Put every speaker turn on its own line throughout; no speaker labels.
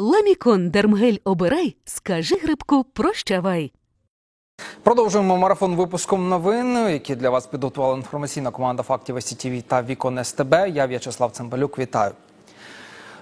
Ламікон Дермгель обирай, скажи грибку прощавай.
Продовжуємо марафон випуском новин, які для вас підготувала інформаційна команда фактів СТВ та Вікон СТБ. Я В'ячеслав Цимбалюк. Вітаю.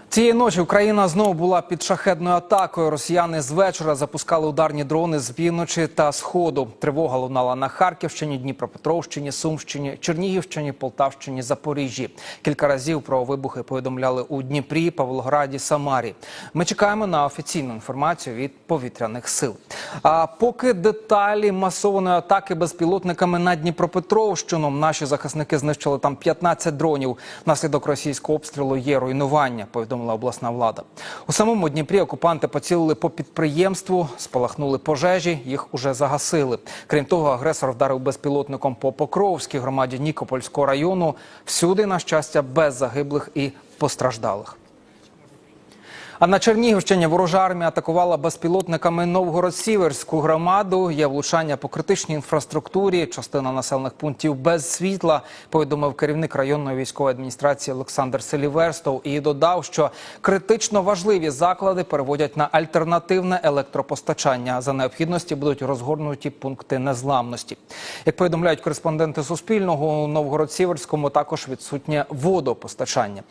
Цієї ночі Україна знову була під шахедною атакою. Росіяни з вечора запускали ударні дрони з півночі та сходу. Тривога лунала на Харківщині, Дніпропетровщині, Сумщині, Чернігівщині, Полтавщині, Запоріжжі. Кілька разів про вибухи повідомляли у Дніпрі, Павлограді, Самарі. Ми чекаємо на офіційну інформацію від повітряних сил. А поки деталі масованої атаки безпілотниками на Дніпропетровщину, наші захисники знищили там 15 дронів. Внаслідок російського обстрілу є руйнування. Повідомила обласна влада. У самому Дніпрі окупанти поцілили по підприємству, спалахнули пожежі, їх уже загасили. Крім того, агресор вдарив безпілотником по Покровській громаді Нікопольського району. Всюди, на щастя, без загиблих і постраждалих. А на Чернігівщині ворожа армія атакувала безпілотниками Новгород-Сіверську громаду. Є влучання по критичній інфраструктурі. Частина населених пунктів без світла. Повідомив керівник районної військової адміністрації Олександр Селіверстов і додав, що критично важливі заклади переводять на альтернативне електропостачання. За необхідності будуть розгорнуті пункти незламності. Як повідомляють кореспонденти Суспільного, у Новгород-Сіверському також відсутнє водопостачання.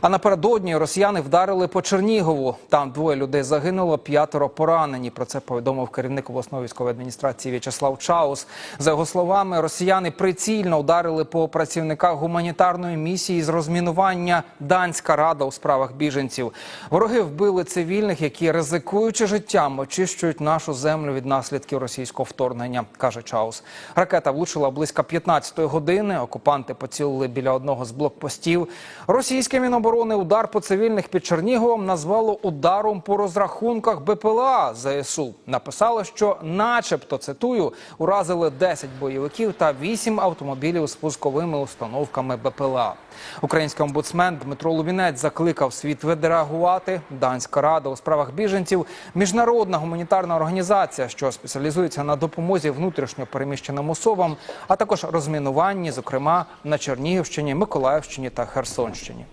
А напередодні росіяни вдарили по Чернігову. Там двоє людей загинуло, п'ятеро поранені. Про це повідомив керівник обласної військової адміністрації В'ячеслав Чаус. За його словами, росіяни прицільно ударили по працівниках гуманітарної місії з розмінування Данська рада у справах біженців. Вороги вбили цивільних, які ризикуючи життям, очищують нашу землю від наслідків російського вторгнення, каже Чаус. Ракета влучила близько 15-ї години. Окупанти поцілили біля одного з блокпостів. Російське міноборони удар по цивільних під Черніговом назвало ударом по розрахунках БПЛА ЗСУ. Написали, що, начебто, цитую, уразили 10 бойовиків та 8 автомобілів з пусковими установками БПЛА. Український омбудсмен Дмитро Лубінець закликав світ відреагувати. Данська рада у справах біженців міжнародна гуманітарна організація, що спеціалізується на допомозі внутрішньо переміщеним особам, а також розмінуванні, зокрема на Чернігівщині, Миколаївщині та Херсонщині.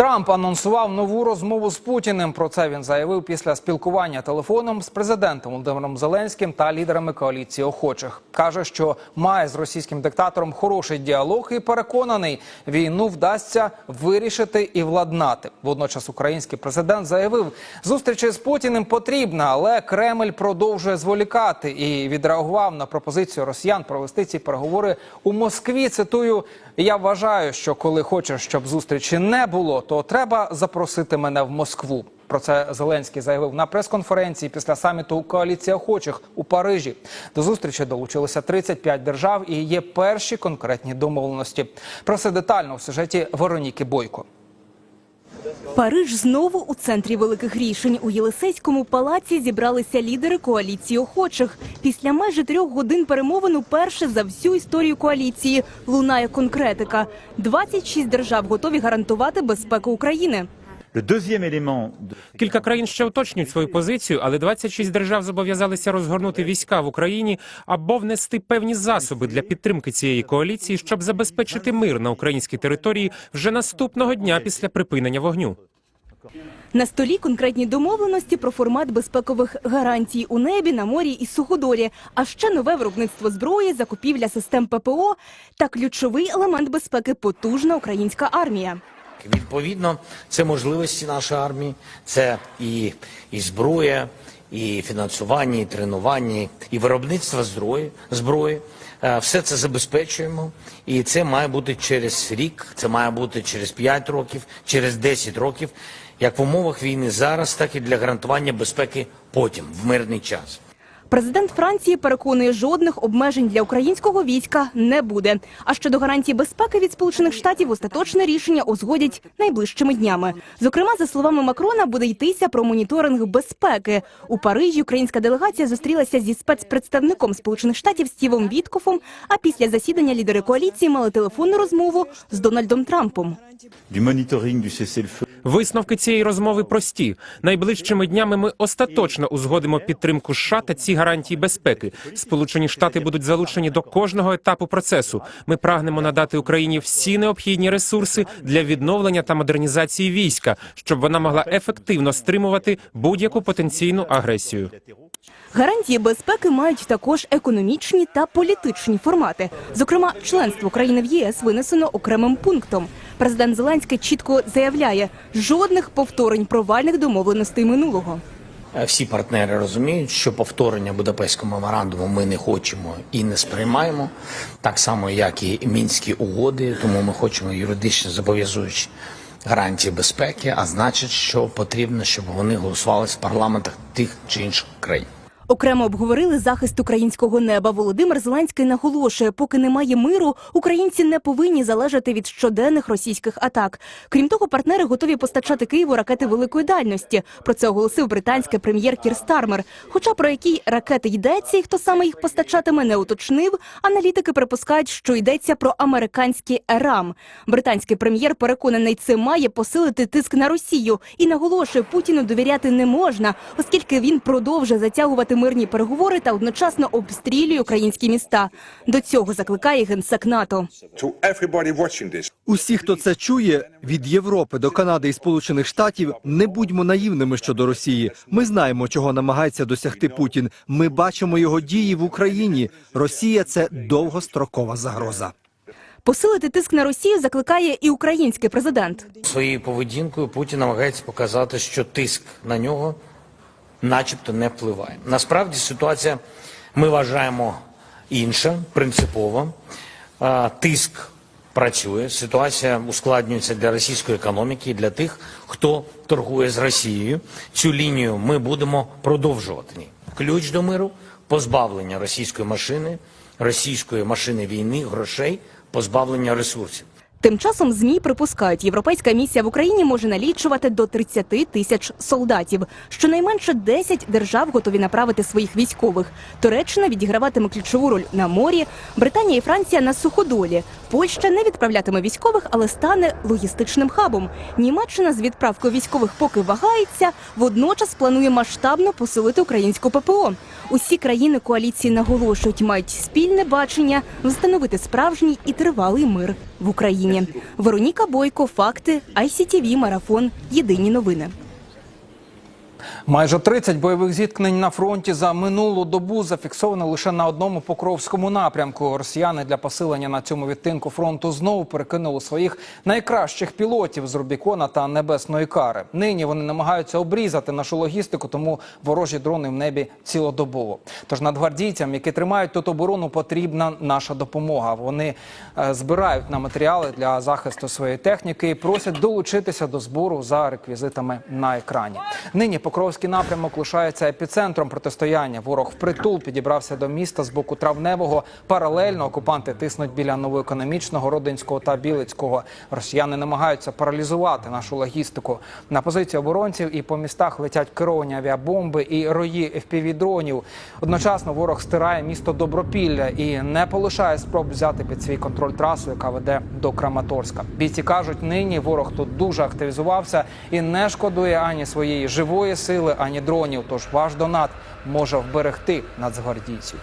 Трамп анонсував нову розмову з Путіним. Про це він заявив після спілкування телефоном з президентом Володимиром Зеленським та лідерами коаліції охочих. каже, що має з російським диктатором хороший діалог і переконаний, війну вдасться вирішити і владнати. Водночас український президент заявив, зустрічі з Путіним потрібна, але Кремль продовжує зволікати і відреагував на пропозицію росіян провести ці переговори у Москві. Цитую: я вважаю, що коли хочеш, щоб зустрічі не було, то треба запросити мене в Москву. Про це Зеленський заявив на прес-конференції після саміту коаліції охочих у Парижі. До зустрічі долучилося 35 держав і є перші конкретні домовленості. Про це детально в сюжеті Вероніки Бойко.
Париж знову у центрі великих рішень. У Єлисейському палаці зібралися лідери коаліції охочих. Після майже трьох годин перемовин уперше за всю історію коаліції лунає конкретика. 26 держав готові гарантувати безпеку України.
Кілька країн ще уточнюють свою позицію, але 26 держав зобов'язалися розгорнути війська в Україні або внести певні засоби для підтримки цієї коаліції, щоб забезпечити мир на українській території вже наступного дня після припинення вогню.
На столі конкретні домовленості про формат безпекових гарантій у небі, на морі і суходолі, а ще нове виробництво зброї, закупівля систем ППО та ключовий елемент безпеки потужна українська армія.
Відповідно, це можливості нашої армії, це і, і зброя, і фінансування, і тренування, і виробництво зброї. зброї. Е, Все це забезпечуємо, і це має бути через рік, це має бути через 5 років, через 10 років, як в умовах війни зараз, так і для гарантування безпеки потім, в мирний час.
Президент Франції переконує, жодних обмежень для українського війська не буде. А щодо гарантій безпеки від Сполучених Штатів остаточне рішення узгодять найближчими днями. Зокрема, за словами Макрона, буде йтися про моніторинг безпеки. У Парижі українська делегація зустрілася зі спецпредставником Сполучених Штатів Стівом Віткофом. А після засідання лідери коаліції мали телефонну розмову з Дональдом Трампом.
Висновки цієї розмови прості. Найближчими днями ми остаточно узгодимо підтримку США та ці гарантії безпеки. Сполучені Штати будуть залучені до кожного етапу процесу. Ми прагнемо надати Україні всі необхідні ресурси для відновлення та модернізації війська, щоб вона могла ефективно стримувати будь-яку потенційну агресію.
Гарантії безпеки мають також економічні та політичні формати. Зокрема, членство України в ЄС винесено окремим пунктом. Президент Зеленський чітко заявляє, жодних повторень провальних домовленостей минулого.
Е, Всі партнери розуміють, що повторення Будапештського меморандуму ми не хочемо і не сприймаємо, так само як і мінські угоди. Тому ми хочемо юридично зобов'язуючі гарантії безпеки, а значить, що потрібно, щоб вони голосувалися в парламентах тих чи інших країн.
Окремо обговорили захист українського неба. Володимир Зеленський наголошує, поки немає миру, українці не повинні залежати від щоденних російських атак. Крім того, партнери готові постачати Києву ракети великої дальності. Про це оголосив британський прем'єр Кір Стармер. Хоча про які ракети йдеться і хто саме їх постачатиме, не уточнив. Аналітики припускають, що йдеться про американські РАМ. Британський прем'єр переконаний, це має посилити тиск на Росію і наголошує, Путіну довіряти не можна, оскільки він продовжує затягувати мирні переговори та одночасно обстрілює українські міста. До цього закликає генсек НАТО.
Усі, хто це чує, від Європи до Канади і Сполучених Штатів, не будьмо наївними щодо Росії. Ми знаємо, чого намагається досягти Путін. Ми бачимо його дії в Україні. Росія це довгострокова загроза.
Посилити тиск на Росію закликає і український президент.
Своєю поведінкою Путін намагається показати, що тиск на нього, начебто, не впливає. Насправді ситуація ми вважаємо інша, принципова. Тиск працює, ситуація ускладнюється для російської економіки і для тих, хто торгує з Росією. Цю лінію ми будемо продовжувати. Ключ до миру позбавлення російської машини, російської машини війни, грошей, позбавлення ресурсів.
Тим часом змі припускають, європейська місія в Україні може налічувати до 30 тисяч солдатів. Щонайменше 10 держав готові направити своїх військових. Туреччина відіграватиме ключову роль на морі. Британія і Франція на суходолі. Польща не відправлятиме військових, але стане логістичним хабом. Німеччина з відправкою військових поки вагається. Водночас планує масштабно посилити українську ППО. Усі країни коаліції наголошують, мають спільне бачення встановити справжній і тривалий мир в Україні. Вероніка Бойко, факти, ICTV, марафон. Єдині новини.
Майже 30 бойових зіткнень на фронті за минулу добу зафіксовано лише на одному покровському напрямку. Росіяни для посилення на цьому відтинку фронту знову перекинули своїх найкращих пілотів з Рубікона та Небесної Кари. Нині вони намагаються обрізати нашу логістику, тому ворожі дрони в небі цілодобово. Тож надгвардійцям, які тримають тут оборону, потрібна наша допомога. Вони е, збирають на матеріали для захисту своєї техніки і просять долучитися до збору за реквізитами на екрані. Нині Покровський напрямок лишається епіцентром протистояння. Ворог впритул підібрався до міста з боку травневого. Паралельно окупанти тиснуть біля новоекономічного, родинського та білицького. Росіяни намагаються паралізувати нашу логістику. На позиції оборонців і по містах летять керовані авіабомби і рої FPV-дронів. Одночасно ворог стирає місто Добропілля і не полишає спроб взяти під свій контроль трасу, яка веде до Краматорська. Бійці кажуть, нині ворог тут дуже активізувався і не шкодує ані своєї живої сили, ані дронів. Тож ваш донат може вберегти нацгвардійців.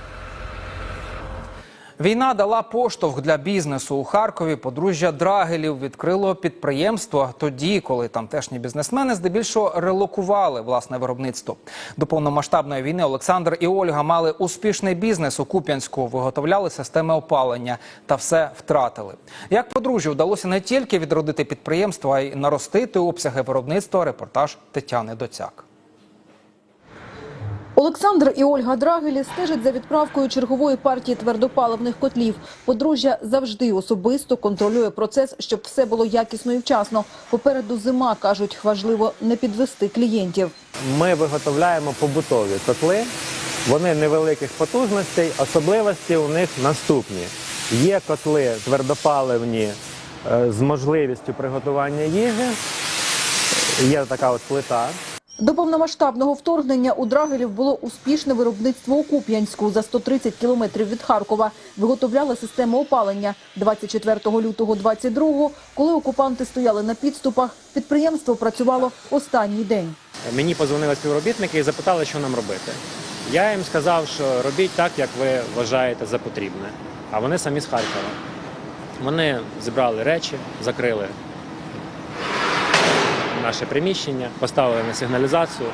Війна дала поштовх для бізнесу у Харкові. Подружжя Драгелів відкрило підприємство тоді, коли тамтешні бізнесмени здебільшого релокували власне виробництво. До повномасштабної війни Олександр і Ольга мали успішний бізнес у Куп'янську, виготовляли системи опалення та все втратили. Як подружжю вдалося не тільки відродити підприємство, а й наростити обсяги виробництва. Репортаж Тетяни Доцяк.
Олександр і Ольга Драгелі стежать за відправкою чергової партії твердопаливних котлів. Подружжя завжди особисто контролює процес, щоб все було якісно і вчасно. Попереду зима кажуть, важливо не підвести клієнтів.
Ми виготовляємо побутові котли. Вони невеликих потужностей. Особливості у них наступні: є котли твердопаливні е, з можливістю приготування їжі. Є така от плита.
До повномасштабного вторгнення у Драгелів було успішне виробництво у Куп'янську за 130 кілометрів від Харкова. Виготовляли систему опалення. 24 лютого 22 коли окупанти стояли на підступах, підприємство працювало останній день.
Мені позвонили співробітники і запитали, що нам робити. Я їм сказав, що робіть так, як ви вважаєте за потрібне. А вони самі з Харкова. Вони зібрали речі, закрили наше приміщення, поставили на сигналізацію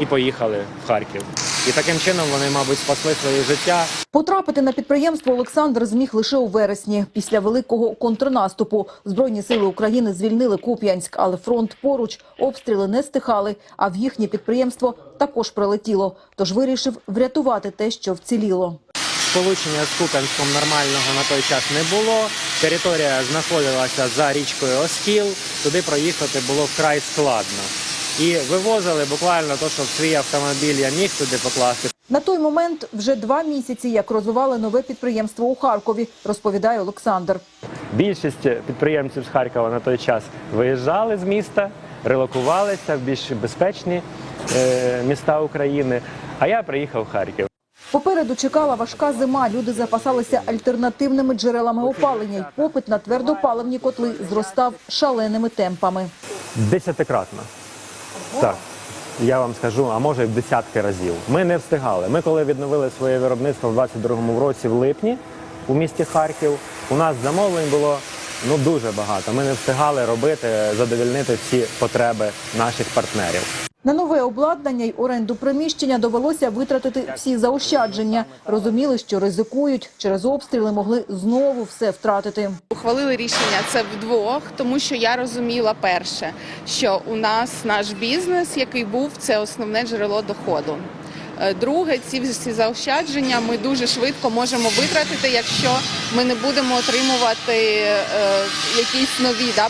і поїхали в Харків. І таким чином вони, мабуть, спасли своє життя.
Потрапити на підприємство Олександр зміг лише у вересні. Після великого контрнаступу Збройні сили України звільнили Куп'янськ, але фронт поруч, обстріли не стихали, а в їхнє підприємство також прилетіло. Тож вирішив врятувати те, що вціліло.
Сполучення з Куп'янськом нормального на той час не було. Територія знаходилася за річкою Оскіл. Туди проїхати було вкрай складно. І вивозили буквально то, що в свій автомобіль я міг туди покласти.
На той момент вже два місяці, як розвивали нове підприємство у Харкові, розповідає Олександр.
Більшість підприємців з Харкова на той час виїжджали з міста, релокувалися в більш безпечні е, міста України. А я приїхав в Харків.
Попереду чекала важка зима. Люди запасалися альтернативними джерелами опалення. Попит на твердопаливні котли зростав шаленими темпами.
Десятикратно. Так. Я вам скажу, а може й в десятки разів. Ми не встигали. Ми коли відновили своє виробництво в 22-му році в липні у місті Харків, у нас замовлень було ну дуже багато. Ми не встигали робити, задовільнити всі потреби наших партнерів.
На нове обладнання й оренду приміщення довелося витратити всі заощадження. Розуміли, що ризикують через обстріли, могли знову все втратити.
Ухвалили рішення це вдвох, тому що я розуміла перше, що у нас наш бізнес, який був, це основне джерело доходу. Е, Друге, ці всі заощадження ми дуже швидко можемо витратити, якщо ми не будемо отримувати е, якісь нові да,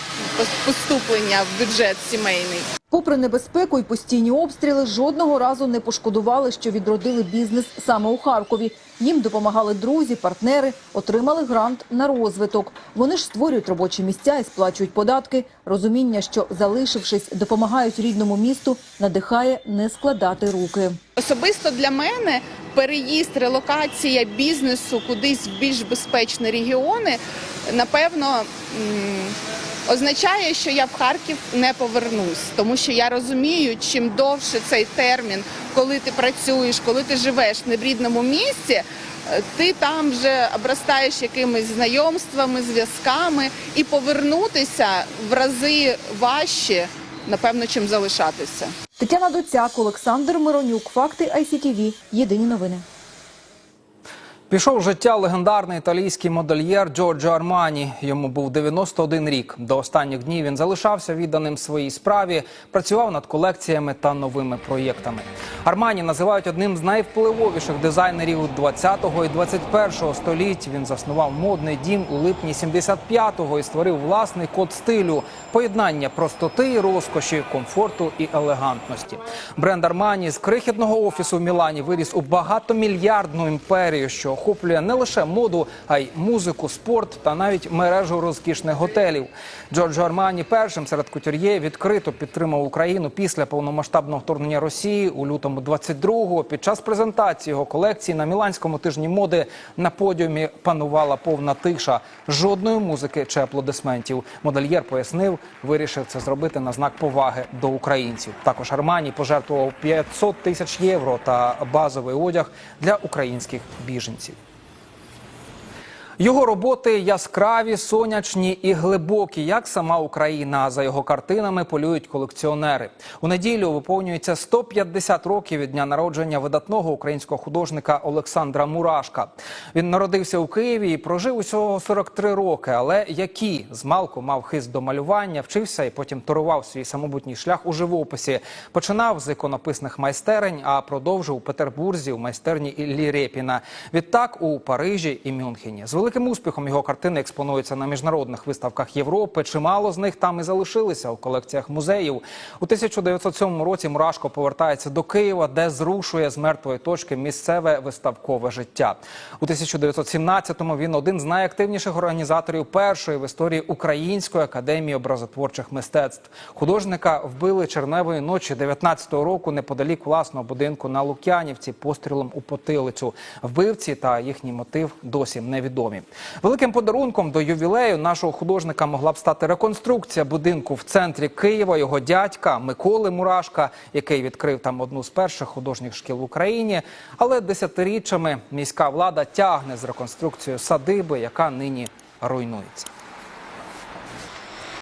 поступлення в бюджет сімейний.
Попри небезпеку і постійні обстріли, жодного разу не пошкодували, що відродили бізнес саме у Харкові. Їм допомагали друзі, партнери, отримали грант на розвиток. Вони ж створюють робочі місця і сплачують податки. Розуміння, що залишившись, допомагають рідному місту, надихає не складати руки.
Особисто для мене переїзд, релокація бізнесу кудись в більш безпечні регіони, напевно, означає, що я в Харків не повернусь, тому що я розумію, чим довше цей термін, коли ти працюєш, коли ти живеш не в рідному місті. е, Ти там вже обростаєш якимись знайомствами, зв'язками, і повернутися в рази важче, напевно, чим залишатися.
Тетяна Доцяк, Олександр Миронюк. Факти ICTV. Єдині новини.
Пішов життя легендарний італійський модельєр Джорджо Армані. Йому був 91 рік. До останніх днів він залишався відданим своїй справі, працював над колекціями та новими проєктами. Армані називають одним з найвпливовіших дизайнерів 20-го і 21-го століть. Він заснував модний дім у липні 75-го і створив власний код стилю, поєднання простоти розкоші, комфорту і елегантності. Бренд Армані з крихітного офісу в Мілані виріс у багатомільярдну імперію, що охоплює не лише моду, а й музику, спорт та навіть мережу розкішних готелів. Джорджо Армані першим серед кутюр'є відкрито підтримав Україну після повномасштабного вторгнення Росії у лютому 22-го. Під час презентації його колекції на Міланському тижні моди на подіумі панувала повна тиша. Жодної музики чи аплодисментів. Модельєр пояснив, вирішив це зробити на знак поваги до українців. Також Армані пожертвував 500 тисяч євро та базовий одяг для українських біженців. Його роботи яскраві, сонячні і глибокі, як сама Україна. За його картинами полюють колекціонери. У неділю виповнюється 150 років від дня народження видатного українського художника Олександра Мурашка. Він народився у Києві і прожив усього 43 роки. Але які змалку мав хист до малювання, вчився і потім торував свій самобутній шлях у живописі. Починав з іконописних майстерень, а продовжив у Петербурзі у майстерні Іллі Рєпіна. Відтак у Парижі і Мюнхені. Великим успіхом його картини експонуються на міжнародних виставках Європи. Чимало з них там і залишилися у колекціях музеїв. У 1907 році Мурашко повертається до Києва, де зрушує з мертвої точки місцеве виставкове життя. У 1917-му він один з найактивніших організаторів першої в історії Української академії образотворчих мистецтв. Художника вбили черневої ночі 19-го року неподалік власного будинку на Лук'янівці пострілом у потилицю. Вбивці та їхній мотив досі невідомі. Великим подарунком до ювілею нашого художника могла б стати реконструкція будинку в центрі Києва. Його дядька Миколи Мурашка, який відкрив там одну з перших художніх шкіл в Україні. Але десятиріччями міська влада тягне з реконструкцією садиби, яка нині руйнується.